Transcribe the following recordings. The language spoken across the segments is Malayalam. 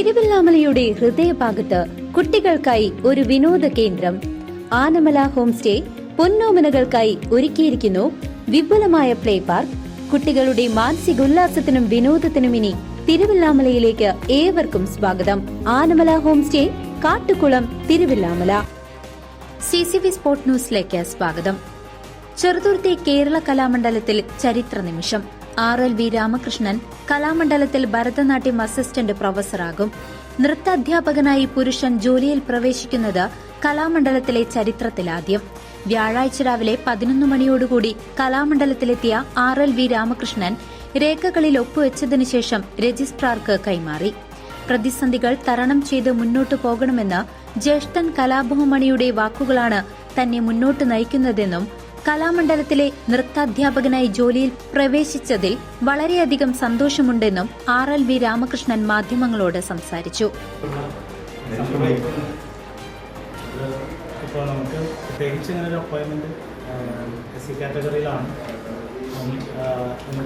തിരുവല്ലാമലയുടെ ഹൃദയഭാഗത്ത് കുട്ടികൾക്കായി ഒരു വിനോദ കേന്ദ്രം. ആനമല ഹോം സ്റ്റേ പൊന്നോമനകൾക്കായി ഒരുക്കിയിരിക്കുന്നു വിപുലമായ പ്ലേ പാർക്ക്. കുട്ടികളുടെ മാനസികോല്ലാസത്തിനും വിനോദത്തിനും ഇനി തിരുവല്ലാമലയിലേക്ക് ഏവർക്കും സ്വാഗതം. Anamala home stay Kattukulam Thiruvillwamala. C C V sport ന്യൂസിലേക്ക് സ്വാഗതം. ചെറുതുരുത്തി കേരള കലാമണ്ഡലത്തിൽ ചരിത്ര നിമിഷം. ആർ എൽ വി രാമകൃഷ്ണൻ കലാമണ്ഡലത്തിൽ ഭരതനാട്യം അസിസ്റ്റന്റ് പ്രൊഫസറാകും. നൃത്താധ്യാപകനായി പുരുഷൻ ജോലിയിൽ പ്രവേശിക്കുന്നത് കലാമണ്ഡലത്തിലെ ചരിത്രത്തിലാദ്യം. വ്യാഴാഴ്ച രാവിലെ പതിനൊന്ന് മണിയോടുകൂടി കലാമണ്ഡലത്തിലെത്തിയ ആർ എൽ വി രാമകൃഷ്ണൻ രേഖകളിൽ ഒപ്പുവെച്ചതിനു ശേഷം രജിസ്ട്രാർക്ക് കൈമാറി. പ്രതിസന്ധികൾ തരണം ചെയ്ത് മുന്നോട്ടു പോകണമെന്ന് ജ്യേഷ്ഠൻ കലാഭവമണിയുടെ വാക്കുകളാണ് തന്നെ മുന്നോട്ട് നയിക്കുന്നതെന്നും കലാമണ്ഡലത്തിലെ നൃത്താധ്യാപകനായി ജോലിയിൽ പ്രവേശിച്ചതിൽ വളരെയധികം സന്തോഷമുണ്ടെന്നും ആർ എൽ വി രാമകൃഷ്ണൻ മാധ്യമങ്ങളോട് സംസാരിച്ചു. ഇപ്പോൾ നമുക്ക് പ്രത്യേകിച്ച് ഇങ്ങനെ ഒരു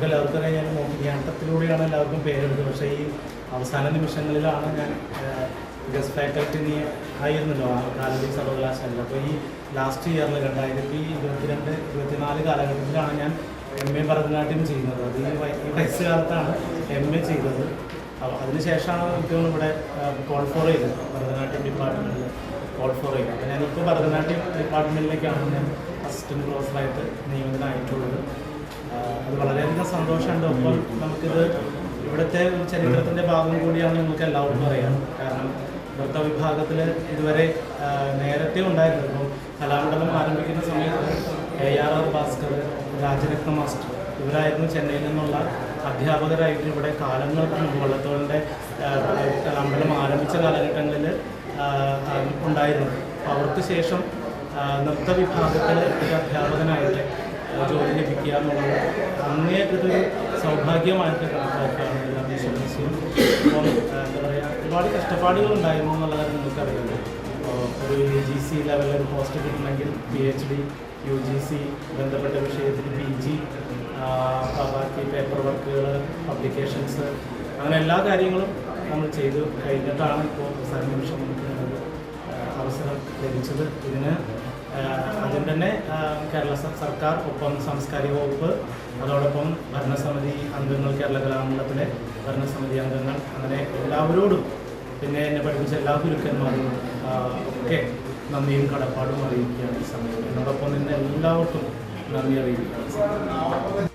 എല്ലാവർക്കും അറിയാം ഞാൻ മോഹിനിയാട്ടത്തിലൂടെയാണ് എല്ലാവർക്കും പേരെടുത്തത്. പക്ഷേ ഈ അവസാന നിമിഷങ്ങളിലാണ് ഞാൻ ഗസ്റ്റ് ഫാക്കൽറ്റി നീ ആയിരുന്നല്ലോ കാലടി സർവകലാശാലയിൽ. അപ്പോൾ ഈ ലാസ്റ്റ് ഇയറിൽ രണ്ടായിരത്തി ഇരുപത്തിരണ്ട് ഇരുപത്തിനാല് കാലഘട്ടത്തിലാണ് ഞാൻ എം എ ഭരതനാട്യം ചെയ്യുന്നത്. അത് ഈ വയ- ഈ വയസ്സുകാലത്താണ് എം എ ചെയ്തത്. അപ്പോൾ അതിനുശേഷമാണ് എനിക്ക് ഇവിടെ കോൾ ഫോർ ചെയ്തത്. ഭരതനാട്യം ഡിപ്പാർട്ട്മെന്റിൽ കോൾ ഫോർ ചെയ്തത്. അപ്പോൾ ഞാനിപ്പോൾ ഭരതനാട്യം ഡിപ്പാർട്ട്മെന്റിലേക്കാണ് ഞാൻ അസിസ്റ്റന്റ് പ്രൊഫസറായിട്ട് നിയമിതനായിട്ടുള്ളത്. അത് വളരെയധികം സന്തോഷമുണ്ട്. അപ്പോൾ നമുക്കിത് ഇവിടുത്തെ ഒരു ചരിത്രത്തിന്റെ ഭാഗം കൂടിയാണ് നമുക്ക് എല്ലാവർക്കും അറിയാം. കാരണം നൃത്ത വിഭാഗത്തിൽ ഇതുവരെ നേരത്തെ ഉണ്ടായിരുന്നു ഇപ്പം കലാമണ്ഡലം ആരംഭിക്കുന്ന സമയത്ത് A. R. R. Bhaskar Rajaratna master ഇവരായിരുന്നു ചെന്നൈയിൽ നിന്നുള്ള അധ്യാപകരായിട്ട് ഇവിടെ കാലങ്ങൾക്ക് മുമ്പ് വള്ളത്തോളിന്റെ കലാമണ്ഡലം ആരംഭിച്ച കാലഘട്ടങ്ങളിൽ ഉണ്ടായിരുന്നു അവർക്ക് ശേഷം നൃത്ത വിഭാഗത്തിൽ ഒരു അധ്യാപകനായിട്ട് ജോലി ലഭിക്കുക എന്നുള്ളത് അങ്ങേറ്റൊരു സൗഭാഗ്യമായിട്ട് കണക്കാക്കുകയാണ് എല്ലാ വിശ്വസിച്ചും അപ്പം എന്താ പറയുക ഒരുപാട് കഷ്ടപ്പാടുകൾ ഉണ്ടായിരുന്നു എന്നുള്ള കാര്യം നിങ്ങൾക്കറിയാമല്ലോ ഒരു യു ജി സി ലെവലിൽ ഒരു പോസ്റ്റ് കിട്ടണമെങ്കിൽ P H D U G C ബന്ധപ്പെട്ട വിഷയത്തിൽ പി ജി ബാക്കി പേപ്പർ വർക്കുകൾ പബ്ലിക്കേഷൻസ് അങ്ങനെ എല്ലാ കാര്യങ്ങളും നമ്മൾ ചെയ്തു കഴിഞ്ഞിട്ടാണ് ഇപ്പോൾ സന്നിമിഷം നിമിഷം നമുക്ക് അവസരം ലഭിച്ചത്. ഇതിന് ആദ്യം തന്നെ കേരള സർക്കാർ ഒപ്പം സാംസ്കാരിക വകുപ്പ് അതോടൊപ്പം ഭരണസമിതി അംഗങ്ങൾ കേരള കലാമണ്ഡലത്തിലെ ഭരണസമിതി അംഗങ്ങൾ അങ്ങനെ എല്ലാവരോടും പിന്നെ എന്നെ പഠിപ്പിച്ച എല്ലാ ഗുരുക്കന്മാരും ഒക്കെ നന്ദിയും കടപ്പാടും അറിയിക്കുകയാണ് ഈ സമയം. എന്നോടൊപ്പം നിന്ന് എല്ലാവർക്കും നന്ദി അറിയിക്കുകയാണ്.